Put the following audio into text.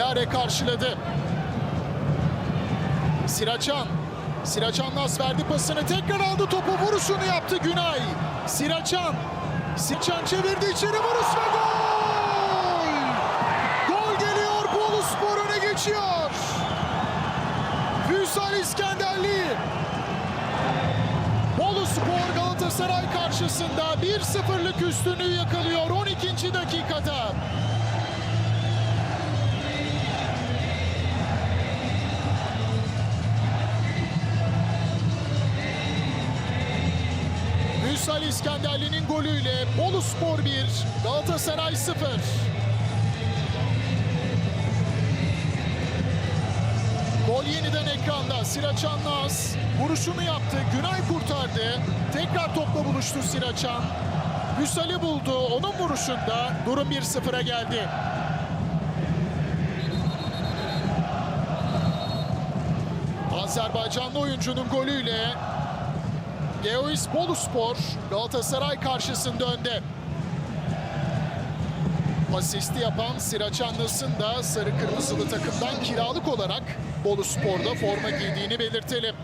Olare karşıladı. Siraçan. Siraçan Nas verdi pasını. Tekrar aldı topu. Vuruşunu yaptı Günay. Siraçan. Siraçan çevirdi içeri vuruş ve gol! Gol geliyor. Bolu Spor öne geçiyor. Füsal İskenderli. Bolu Spor Galatasaray karşısında 1-0'lık üstünlüğü yakalıyor 12. dakikada. Müsal İskenderli'nin golüyle Bolu Spor 1, Galatasaray 0. Gol yeniden ekranda. Siraçan Naz vuruşunu yaptı. Günay kurtardı. Tekrar topla buluştu Siraçan. Müsal'i buldu. Onun vuruşunda durum 1-0'a geldi. Azerbaycanlı oyuncunun golüyle Geois Boluspor Galatasaray karşısında önde. Asisti yapan Siraçanlısın da sarı kırmızılı takımdan kiralık olarak Bolu Spor'da forma giydiğini belirtelim.